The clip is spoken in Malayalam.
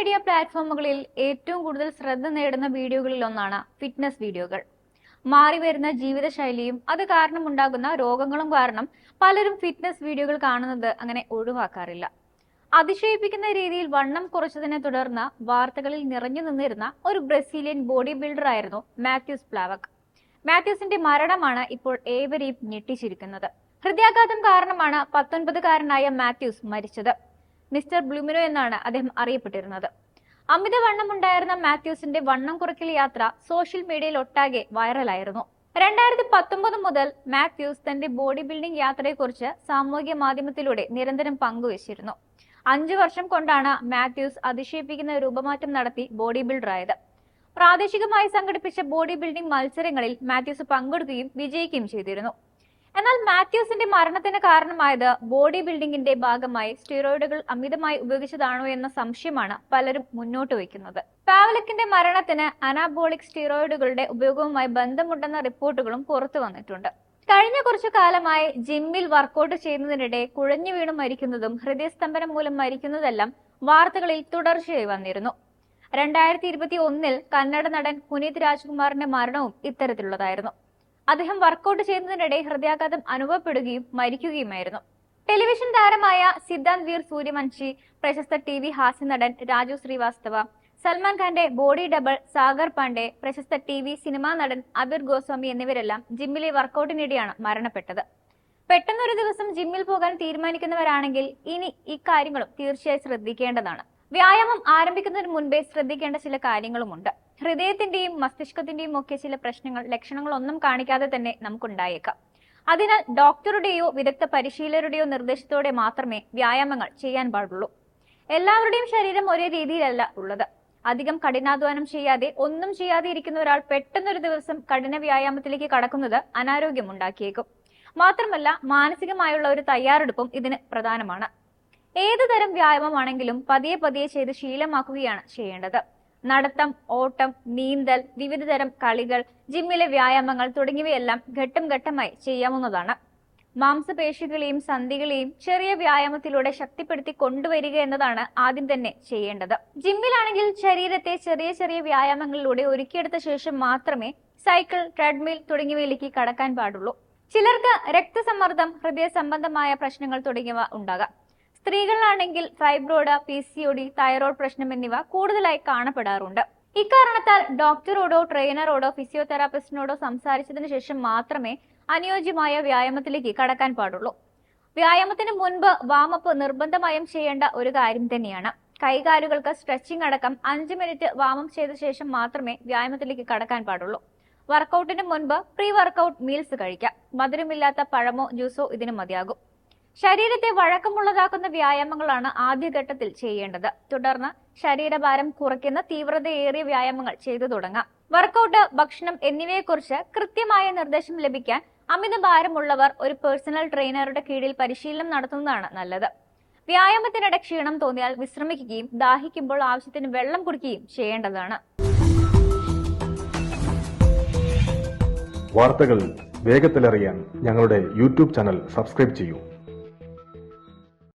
മീഡിയ പ്ലാറ്റ്ഫോമുകളിൽ ഏറ്റവും കൂടുതൽ ശ്രദ്ധ നേടുന്ന വീഡിയോകളിൽ ഒന്നാണ് ഫിറ്റ്നസ് വീഡിയോകൾ. മാറി വരുന്ന ജീവിതശൈലിയും അത് കാരണമുണ്ടാകുന്ന രോഗങ്ങളും കാരണം പലരും ഫിറ്റ്നസ് വീഡിയോകൾ കാണുന്നത് അങ്ങനെ ഒഴിവാക്കാറില്ല. അതിശയിപ്പിക്കുന്ന രീതിയിൽ വണ്ണം കുറച്ചതിനെ തുടർന്ന് വാർത്തകളിൽ നിറഞ്ഞു നിന്നിരുന്ന ഒരു ബ്രസീലിയൻ ബോഡി ബിൽഡർ ആയിരുന്നു മാത്യൂസ് പ്ലാവക് മാത്യൂസിന്റെ മരണമാണ് ഇപ്പോൾ ഏവരെയും ഞെട്ടിച്ചിരിക്കുന്നത്. ഹൃദയാഘാതം കാരണമാണ് പത്തൊൻപതുകാരനായ മാത്യൂസ് മരിച്ചത്. മിസ്റ്റർ ബ്ലൂമിനോ എന്നാണ് അദ്ദേഹം അറിയപ്പെട്ടിരുന്നത്. അമിതവണ്ണം ഉണ്ടായിരുന്ന മാത്യൂസിന്റെ വണ്ണം കുറയ്ക്കൽ യാത്ര സോഷ്യൽ മീഡിയയിൽ ഒട്ടാകെ വൈറലായിരുന്നു. രണ്ടായിരത്തി പത്തൊമ്പത് മുതൽ മാത്യൂസ് തന്റെ ബോഡി ബിൽഡിംഗ് യാത്രയെക്കുറിച്ച് സാമൂഹിക മാധ്യമത്തിലൂടെ നിരന്തരം പങ്കുവച്ചിരുന്നു. അഞ്ചു വർഷം കൊണ്ടാണ് മാത്യൂസ് അതിശയിപ്പിക്കുന്ന രൂപമാറ്റം നടത്തി ബോഡി ബിൽഡർ ആയത് പ്രാദേശികമായി സംഘടിപ്പിച്ച ബോഡി ബിൽഡിംഗ് മത്സരങ്ങളിൽ മാത്യൂസ് പങ്കെടുക്കുകയും വിജയിക്കുകയും ചെയ്തിരുന്നു. എന്നാൽ മാത്യൂസിന്റെ മരണത്തിന് കാരണമായത് ബോഡി ബിൽഡിംഗിന്റെ ഭാഗമായി സ്റ്റീറോയിഡുകൾ അമിതമായി ഉപയോഗിച്ചതാണോ എന്ന സംശയമാണ് പലരും മുന്നോട്ട് വയ്ക്കുന്നത്. പാവലക്കിന്റെ മരണത്തിന് അനാബോളിക് സ്റ്റീറോയിഡുകളുടെ ഉപയോഗവുമായി ബന്ധമുണ്ടെന്ന റിപ്പോർട്ടുകളും പുറത്തു വന്നിട്ടുണ്ട്. കഴിഞ്ഞ കുറച്ചു കാലമായി ജിമ്മിൽ വർക്കൗട്ട് ചെയ്യുന്നതിനിടെ കുഴഞ്ഞു വീണ് മരിക്കുന്നതും ഹൃദയസ്തംഭനം മൂലം മരിക്കുന്നതെല്ലാം വാർത്തകളിൽ തുടർച്ചയായി വന്നിരുന്നു. രണ്ടായിരത്തി ഇരുപത്തി ഒന്നിൽ കന്നഡ നടൻ പുനീത് രാജ്കുമാറിന്റെ മരണവും ഇത്തരത്തിലുള്ളതായിരുന്നു. അദ്ദേഹം വർക്കൗട്ട് ചെയ്യുന്നതിനിടെ ഹൃദയാഘാതം അനുഭവപ്പെടുകയും മരിക്കുകയുമായിരുന്നു. ടെലിവിഷൻ താരമായ സിദ്ധാന്ത് വീർ സൂര്യവംശി പ്രശസ്ത ടി വി ഹാസ്യനടൻ രാജു ശ്രീവാസ്തവ സൽമാൻ ഖാന്റെ ബോഡി ഡബിൾ സാഗർ പാണ്ഡെ പ്രശസ്ത ടി വി സിനിമാ നടൻ അബിർ ഗോസ്വാമി എന്നിവരെല്ലാം ജിമ്മിലെ വർക്കൗട്ടിനിടെയാണ് മരണപ്പെട്ടത്. പെട്ടെന്നൊരു ദിവസം ജിമ്മിൽ പോകാൻ തീരുമാനിക്കുന്നവരാണെങ്കിൽ ഇനി ഇക്കാര്യങ്ങളും തീർച്ചയായും ശ്രദ്ധിക്കേണ്ടതാണ്. വ്യായാമം ആരംഭിക്കുന്നതിന് മുൻപേ ശ്രദ്ധിക്കേണ്ട ചില കാര്യങ്ങളുമുണ്ട്. ഹൃദയത്തിന്റെയും മസ്തിഷ്കത്തിന്റെയും ഒക്കെ ചില പ്രശ്നങ്ങൾ ലക്ഷണങ്ങളൊന്നും കാണിക്കാതെ തന്നെ നമുക്കുണ്ടായേക്കാം. അതിനാൽ ഡോക്ടറുടെയോ വിദഗ്ധ പരിശീലകരുടെയോ നിർദ്ദേശത്തോടെ മാത്രമേ വ്യായാമങ്ങൾ ചെയ്യാൻ പാടുള്ളൂ. എല്ലാവരുടെയും ശരീരം ഒരേ രീതിയിലല്ല ഉള്ളത്. അധികം കഠിനാധ്വാനം ചെയ്യാതെ ഒന്നും ചെയ്യാതെ ഇരിക്കുന്ന ഒരാൾ പെട്ടെന്നൊരു ദിവസം കഠിന വ്യായാമത്തിലേക്ക് കടക്കുന്നത് അനാരോഗ്യം ഉണ്ടാക്കിയേക്കും. മാത്രമല്ല മാനസികമായുള്ള ഒരു തയ്യാറെടുപ്പും ഇതിന് പ്രധാനമാണ്. ഏതു തരം വ്യായാമമാണെങ്കിലും പതിയെ പതിയെ ചെയ്ത് ശീലമാക്കുകയാണ് ചെയ്യേണ്ടത്. നടത്തം ഓട്ടം നീന്തൽ വിവിധ തരം കളികൾ ജിമ്മിലെ വ്യായാമങ്ങൾ തുടങ്ങിയവയെല്ലാം ഘട്ടം ഘട്ടമായി ചെയ്യാവുന്നതാണ്. മാംസപേശികളെയും സന്ധികളെയും ചെറിയ വ്യായാമത്തിലൂടെ ശക്തിപ്പെടുത്തി കൊണ്ടുവരിക എന്നതാണ് ആദ്യം തന്നെ ചെയ്യേണ്ടത്. ജിമ്മിലാണെങ്കിൽ ശരീരത്തെ ചെറിയ ചെറിയ വ്യായാമങ്ങളിലൂടെ ഒരുക്കിയെടുത്ത ശേഷം മാത്രമേ സൈക്കിൾ ട്രെഡ്മിൽ തുടങ്ങിയവയിലേക്ക് കടക്കാൻ പാടുള്ളൂ. ചിലർക്ക് രക്തസമ്മർദ്ദം ഹൃദയ സംബന്ധമായ പ്രശ്നങ്ങൾ തുടങ്ങിയവ ഉണ്ടാകാം. സ്ത്രീകളിലാണെങ്കിൽ fibroid P C O D thyroid പ്രശ്നം എന്നിവ കൂടുതലായി കാണപ്പെടാറുണ്ട്. ഇക്കാരണത്താൽ ഡോക്ടറോടോ ട്രെയിനറോടോ ഫിസിയോതെറാപ്പിസ്റ്റിനോടോ സംസാരിച്ചതിനു ശേഷം മാത്രമേ അനുയോജ്യമായ വ്യായാമത്തിലേക്ക് കടക്കാൻ പാടുള്ളൂ. വ്യായാമത്തിന് മുൻപ് വാമപ്പ് നിർബന്ധമായും ചെയ്യേണ്ട ഒരു കാര്യം തന്നെയാണ്. കൈകാലുകൾക്ക് സ്ട്രെച്ചിങ് അടക്കം അഞ്ച് മിനിറ്റ് വാമം ചെയ്ത ശേഷം മാത്രമേ വ്യായാമത്തിലേക്ക് കടക്കാൻ പാടുള്ളൂ. വർക്കൗട്ടിന് മുൻപ് പ്രീ വർക്കൗട്ട് മീൽസ് കഴിക്കാം. മധുരമില്ലാത്ത പഴമോ ജ്യൂസോ ഇതിന് മതിയാകും. ശരീരത്തെ വഴക്കമുള്ളതാക്കുന്ന വ്യായാമങ്ങളാണ് ആദ്യഘട്ടത്തിൽ ചെയ്യേണ്ടത്. തുടർന്ന് ശരീരഭാരം കുറയ്ക്കുന്ന തീവ്രതയേറിയ വ്യായാമങ്ങൾ ചെയ്തു തുടങ്ങാം. വർക്കൗട്ട് ഭക്ഷണം എന്നിവയെക്കുറിച്ച് കൃത്യമായ നിർദ്ദേശം ലഭിക്കാൻ അമിത ഭാരമുള്ളവർ ഒരു പേഴ്സണൽ ട്രെയിനറുടെ കീഴിൽ പരിശീലനം നടത്തുന്നതാണ് നല്ലത്. വ്യായാമത്തിനിടെ ക്ഷീണം തോന്നിയാൽ വിശ്രമിക്കുകയും ദാഹിക്കുമ്പോൾ ആവശ്യത്തിന് വെള്ളം കുടിക്കുകയും ചെയ്യേണ്ടതാണ്. വാർത്തകൾ വേഗത്തിലറിയാൻ ഞങ്ങളുടെ യൂട്യൂബ് ചാനൽ സബ്സ്ക്രൈബ് ചെയ്യൂ.